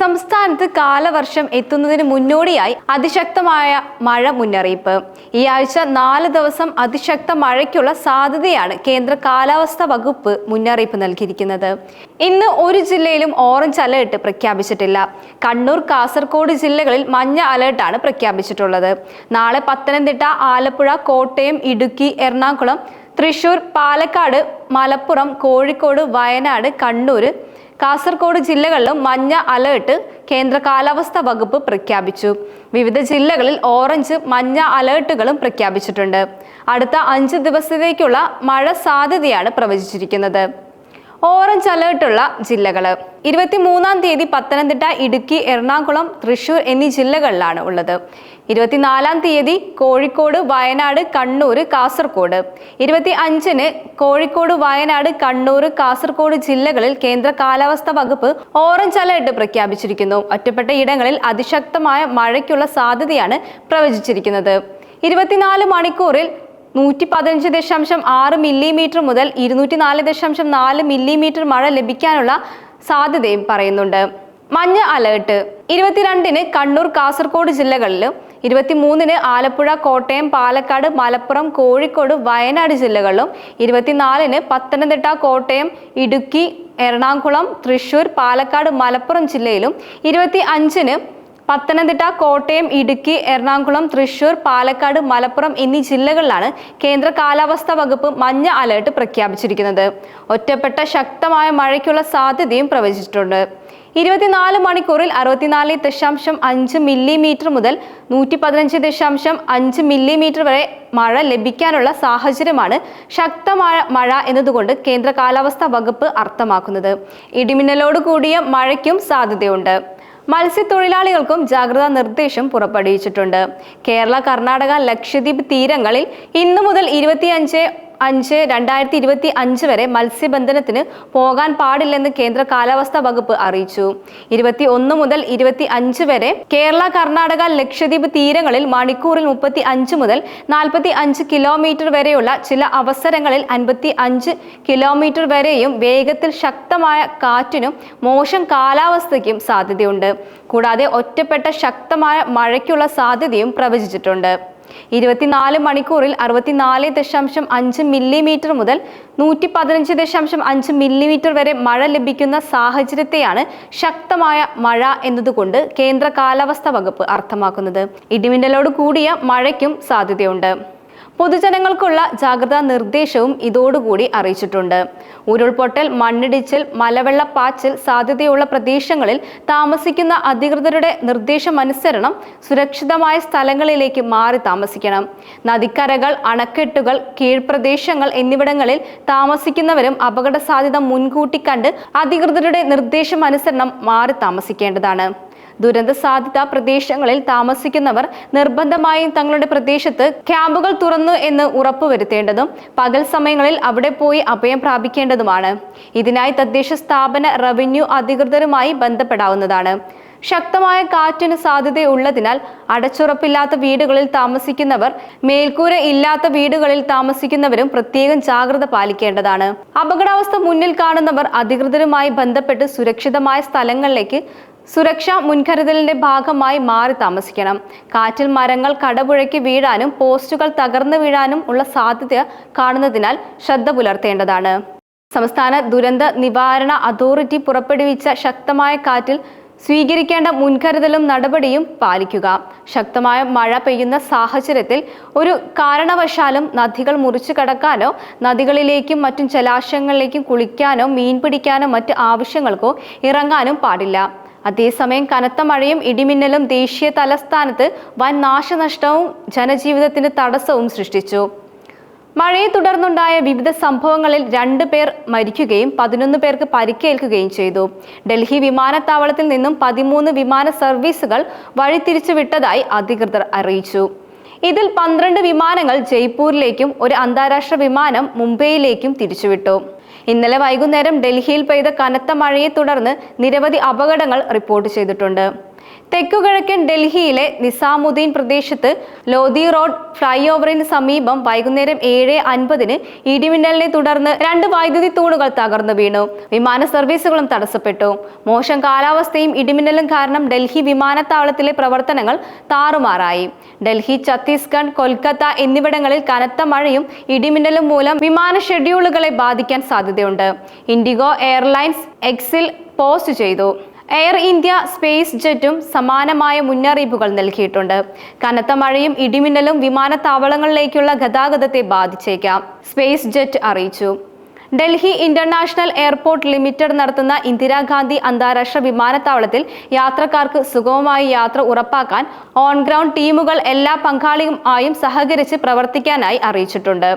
സംസ്ഥാനത്ത് കാലവർഷം എത്തുന്നതിന് മുന്നോടിയായി അതിശക്തമായ മഴ മുന്നറിയിപ്പ്. ഈ ആഴ്ച നാല് ദിവസം അതിശക്ത മഴയ്ക്കുള്ള സാധ്യതയാണ് കേന്ദ്ര കാലാവസ്ഥാ വകുപ്പ് മുന്നറിയിപ്പ് നൽകിയിരിക്കുന്നത്. ഇന്ന് ഒരു ജില്ലയിലും ഓറഞ്ച് അലേർട്ട് പ്രഖ്യാപിച്ചിട്ടില്ല. കണ്ണൂർ കാസർഗോഡ് ജില്ലകളിൽ മഞ്ഞ അലേർട്ടാണ് പ്രഖ്യാപിച്ചിട്ടുള്ളത്. നാളെ പത്തനംതിട്ട ആലപ്പുഴ കോട്ടയം ഇടുക്കി എറണാകുളം തൃശൂർ പാലക്കാട് മലപ്പുറം കോഴിക്കോട് വയനാട് കണ്ണൂർ കാസർഗോഡ് ജില്ലകളിലും മഞ്ഞ അലേർട്ട് കേന്ദ്ര കാലാവസ്ഥാ വകുപ്പ് പ്രഖ്യാപിച്ചു. വിവിധ ജില്ലകളിൽ ഓറഞ്ച് മഞ്ഞ അലേർട്ടുകളും പ്രഖ്യാപിച്ചിട്ടുണ്ട്. അടുത്ത അഞ്ച് ദിവസത്തേക്കുള്ള മഴ സാധ്യതയാണ് പ്രവചിച്ചിരിക്കുന്നത്. ഓറഞ്ച് അലേർട്ടുള്ള ജില്ലകൾ ഇരുപത്തിമൂന്നാം തീയതി പത്തനംതിട്ട ഇടുക്കി എറണാകുളം തൃശൂർ എന്നീ ജില്ലകളിലാണ് ഉള്ളത്. ഇരുപത്തിനാലാം തീയതി കോഴിക്കോട് വയനാട് കണ്ണൂർ കാസർഗോഡ് ഇരുപത്തി അഞ്ചിന് കോഴിക്കോട് വയനാട് കണ്ണൂർ കാസർഗോഡ് ജില്ലകളിൽ കേന്ദ്ര കാലാവസ്ഥാ വകുപ്പ് ഓറഞ്ച് അലേർട്ട് പ്രഖ്യാപിച്ചിരിക്കുന്നു. ഒറ്റപ്പെട്ട ഇടങ്ങളിൽ അതിശക്തമായ മഴയ്ക്കുള്ള സാധ്യതയാണ് പ്രവചിച്ചിരിക്കുന്നത്. ഇരുപത്തിനാല് മണിക്കൂറിൽ നൂറ്റി പതിനഞ്ച് ദശാംശം ആറ് മില്ലിമീറ്റർ മുതൽ ഇരുന്നൂറ്റി നാല് ദശാംശം നാല് മില്ലിമീറ്റർ മഴ ലഭിക്കാനുള്ള സാധ്യതയും പറയുന്നുണ്ട്. മഞ്ഞ അലേർട്ട്. ഇരുപത്തിരണ്ടിന് കണ്ണൂർ കാസർഗോഡ് ജില്ലകളിലും ഇരുപത്തിമൂന്നിന് ആലപ്പുഴ കോട്ടയം പാലക്കാട് മലപ്പുറം കോഴിക്കോട് വയനാട് ജില്ലകളിലും ഇരുപത്തിനാലിന് പത്തനംതിട്ട കോട്ടയം ഇടുക്കി എറണാകുളം തൃശൂർ പാലക്കാട് മലപ്പുറം ജില്ലയിലും ഇരുപത്തി അഞ്ചിന് പത്തനംതിട്ട കോട്ടയം ഇടുക്കി എറണാകുളം തൃശൂർ പാലക്കാട് മലപ്പുറം എന്നീ ജില്ലകളിലാണ് കേന്ദ്ര കാലാവസ്ഥാ വകുപ്പ് മഞ്ഞ അലേർട്ട് പ്രഖ്യാപിച്ചിരിക്കുന്നത്. ഒറ്റപ്പെട്ട ശക്തമായ മഴയ്ക്കുള്ള സാധ്യതയും പ്രവചിച്ചിട്ടുണ്ട്. ഇരുപത്തിനാല് മണിക്കൂറിൽ അറുപത്തിനാല് ദശാംശം അഞ്ച് മില്ലിമീറ്റർ മുതൽ നൂറ്റി പതിനഞ്ച് ദശാംശം അഞ്ച് മില്ലിമീറ്റർ വരെ മഴ ലഭിക്കാനുള്ള സാഹചര്യമാണ് ശക്തമായ മഴ എന്നതുകൊണ്ട് കേന്ദ്ര കാലാവസ്ഥാ വകുപ്പ് അർത്ഥമാക്കുന്നത്. ഇടിമിന്നലോട് കൂടിയ മഴയ്ക്കും സാധ്യതയുണ്ട്. മത്സ്യത്തൊഴിലാളികൾക്കും ജാഗ്രതാ നിർദ്ദേശം പുറപ്പെടുവിച്ചിട്ടുണ്ട്. കേരള കർണാടക ലക്ഷദ്വീപ് തീരങ്ങളിൽ ഇന്നു മുതൽ ഇരുപത്തിയഞ്ച് അഞ്ച് രണ്ടായിരത്തി ഇരുപത്തി അഞ്ച് വരെ മത്സ്യബന്ധനത്തിന് പോകാൻ പാടില്ലെന്ന് കേന്ദ്ര കാലാവസ്ഥാ വകുപ്പ് അറിയിച്ചു. ഇരുപത്തി ഒന്ന് മുതൽ ഇരുപത്തി അഞ്ച് വരെ കേരള കർണാടക ലക്ഷദ്വീപ് തീരങ്ങളിൽ മണിക്കൂറിൽ മുപ്പത്തി അഞ്ച് മുതൽ നാൽപ്പത്തി അഞ്ച് കിലോമീറ്റർ വരെയുള്ള ചില അവസരങ്ങളിൽ അൻപത്തി അഞ്ച് കിലോമീറ്റർ വരെയും വേഗത്തിൽ ശക്തമായ കാറ്റിനും മോശം കാലാവസ്ഥയ്ക്കും സാധ്യതയുണ്ട്. കൂടാതെ ഒറ്റപ്പെട്ട ശക്തമായ മഴയ്ക്കുള്ള സാധ്യതയും പ്രവചിച്ചിട്ടുണ്ട്. ഇരുപത്തിനാല് മണിക്കൂറിൽ അറുപത്തിനാല് ദശാംശം അഞ്ച് മില്ലിമീറ്റർ മുതൽ നൂറ്റി പതിനഞ്ച് ദശാംശം അഞ്ച് മില്ലിമീറ്റർ വരെ മഴ ലഭിക്കുന്ന സാഹചര്യത്തെയാണ് ശക്തമായ മഴ എന്നതുകൊണ്ട് കേന്ദ്ര കാലാവസ്ഥാ വകുപ്പ് അർത്ഥമാക്കുന്നത്. ഇടിമിന്നലോട് കൂടിയ മഴയ്ക്കും സാധ്യതയുണ്ട്. പൊതുജനങ്ങൾക്കുള്ള ജാഗ്രതാ നിർദ്ദേശവും ഇതോടുകൂടി അറിയിച്ചിട്ടുണ്ട്. ഉരുൾപൊട്ടൽ മണ്ണിടിച്ചിൽ മലവെള്ളപ്പാച്ചിൽ സാധ്യതയുള്ള പ്രദേശങ്ങളിൽ താമസിക്കുന്ന അധികൃതരുടെ നിർദ്ദേശമനുസരണം സുരക്ഷിതമായ സ്ഥലങ്ങളിലേക്ക് മാറി താമസിക്കണം. നദിക്കരകൾ അണക്കെട്ടുകൾ കീഴ്പ്രദേശങ്ങൾ എന്നിവിടങ്ങളിൽ താമസിക്കുന്നവരും അപകട സാധ്യത മുൻകൂട്ടി കണ്ട് അധികൃതരുടെ നിർദ്ദേശമനുസരണം മാറി താമസിക്കേണ്ടതാണ്. ദുരന്ത സാധ്യത പ്രദേശങ്ങളിൽ താമസിക്കുന്നവർ നിർബന്ധമായും തങ്ങളുടെ പ്രദേശത്ത് ക്യാമ്പുകൾ തുറന്നു എന്ന് ഉറപ്പുവരുത്തേണ്ടതും പകൽ സമയങ്ങളിൽ അവിടെ പോയി അഭയം പ്രാപിക്കേണ്ടതുമാണ്. ഇതിനായി തദ്ദേശ സ്ഥാപന റവന്യൂ അധികൃതരുമായി ബന്ധപ്പെടാവുന്നതാണ്. ശക്തമായ കാറ്റിന് സാധ്യതയുള്ളതിനാൽ അടച്ചുറപ്പില്ലാത്ത വീടുകളിൽ താമസിക്കുന്നവർ മേൽക്കൂര ഇല്ലാത്ത വീടുകളിൽ താമസിക്കുന്നവരും പ്രത്യേകം ജാഗ്രത പാലിക്കേണ്ടതാണ്. അപകടാവസ്ഥ മുന്നിൽ കാണുന്നവർ അധികൃതരുമായി ബന്ധപ്പെട്ട് സുരക്ഷിതമായ സ്ഥലങ്ങളിലേക്ക് സുരക്ഷാ മുൻകരുതലിന്റെ ഭാഗമായി മാറി താമസിക്കണം. കാറ്റിൽ മരങ്ങൾ കടപുഴയ്ക്ക് വീഴാനും പോസ്റ്റുകൾ തകർന്നു വീഴാനും ഉള്ള സാധ്യത കാണുന്നതിനാൽ ശ്രദ്ധ പുലർത്തേണ്ടതാണ്. സംസ്ഥാന ദുരന്ത നിവാരണ അതോറിറ്റി പുറപ്പെടുവിച്ച ശക്തമായ കാറ്റിൽ സ്വീകരിക്കേണ്ട മുൻകരുതലും നടപടിയും പാലിക്കുക. ശക്തമായ മഴ പെയ്യുന്ന സാഹചര്യത്തിൽ ഒരു കാരണവശാലും നദികൾ മുറിച്ചു കടക്കാനോ നദികളിലേക്കും മറ്റും ജലാശയങ്ങളിലേക്കും കുളിക്കാനോ മീൻ പിടിക്കാനോ മറ്റ് ആവശ്യങ്ങൾക്കോ ഇറങ്ങാനും പാടില്ല. അതേസമയം കനത്ത മഴയും ഇടിമിന്നലും ദേശീയ തലസ്ഥാനത്ത് വൻ നാശനഷ്ടവും ജനജീവിതത്തിന് തടസ്സവും സൃഷ്ടിച്ചു. മഴയെ തുടർന്നുണ്ടായ വിവിധ സംഭവങ്ങളിൽ രണ്ട് പേർ മരിക്കുകയും പതിനൊന്ന് പേർക്ക് പരിക്കേൽക്കുകയും ചെയ്തു. ഡൽഹി വിമാനത്താവളത്തിൽ നിന്നും പതിമൂന്ന് വിമാന സർവീസുകൾ വഴിതിരിച്ചു വിട്ടതായി അധികൃതർ അറിയിച്ചു. ഇതിൽ പന്ത്രണ്ട് വിമാനങ്ങൾ ജയ്പൂരിലേക്കും ഒരു അന്താരാഷ്ട്ര വിമാനം മുംബൈയിലേക്കും തിരിച്ചുവിട്ടു. ഇന്നലെ വൈകുന്നേരം ഡൽഹിയിൽ പെയ്ത കനത്ത മഴയെ തുടർന്ന് നിരവധി അപകടങ്ങൾ റിപ്പോർട്ട് ചെയ്തിട്ടുണ്ട്. തെക്കുകിഴക്കൻ ഡൽഹിയിലെ നിസാമുദ്ദീൻ പ്രദേശത്ത് ലോധി റോഡ് ഫ്ലൈ ഓവറിന് സമീപം വൈകുന്നേരം ഏഴ് അൻപതിന് ഇടിമിന്നലിനെ തുടർന്ന് രണ്ട് വൈദ്യുതി തൂണുകൾ തകർന്നു വീണു. വിമാന സർവീസുകളും തടസ്സപ്പെട്ടു. മോശം കാലാവസ്ഥയും ഇടിമിന്നലും കാരണം ഡൽഹി വിമാനത്താവളത്തിലെ പ്രവർത്തനങ്ങൾ താറുമാറായി. ഡൽഹി ഛത്തീസ്ഗഡ് കൊൽക്കത്ത എന്നിവിടങ്ങളിൽ കനത്ത മഴയും ഇടിമിന്നലും മൂലം വിമാന ഷെഡ്യൂളുകളെ ബാധിക്കാൻ സാധ്യതയുണ്ട്. ഇൻഡിഗോ എയർലൈൻസ് എക്സിൽ പോസ്റ്റ് ചെയ്തു. എയർ ഇന്ത്യ സ്പേസ് ജെറ്റും സമാനമായ മുന്നറിയിപ്പുകൾ നൽകിയിട്ടുണ്ട്. കനത്ത മഴയും ഇടിമിന്നലും വിമാനത്താവളങ്ങളിലേക്കുള്ള ഗതാഗതത്തെ ബാധിച്ചേക്കാം സ്പേസ് ജെറ്റ് അറിയിച്ചു. ഡൽഹി ഇന്റർനാഷണൽ എയർപോർട്ട് ലിമിറ്റഡ് നടത്തുന്ന ഇന്ദിരാഗാന്ധി അന്താരാഷ്ട്ര വിമാനത്താവളത്തിൽ യാത്രക്കാർക്ക് സുഗമമായി യാത്ര ഉറപ്പാക്കാൻ ഓൺ ഗ്രൗണ്ട് ടീമുകൾ എല്ലാ പങ്കാളിയും ആയും സഹകരിച്ച് പ്രവർത്തിക്കാനായി അറിയിച്ചിട്ടുണ്ട്.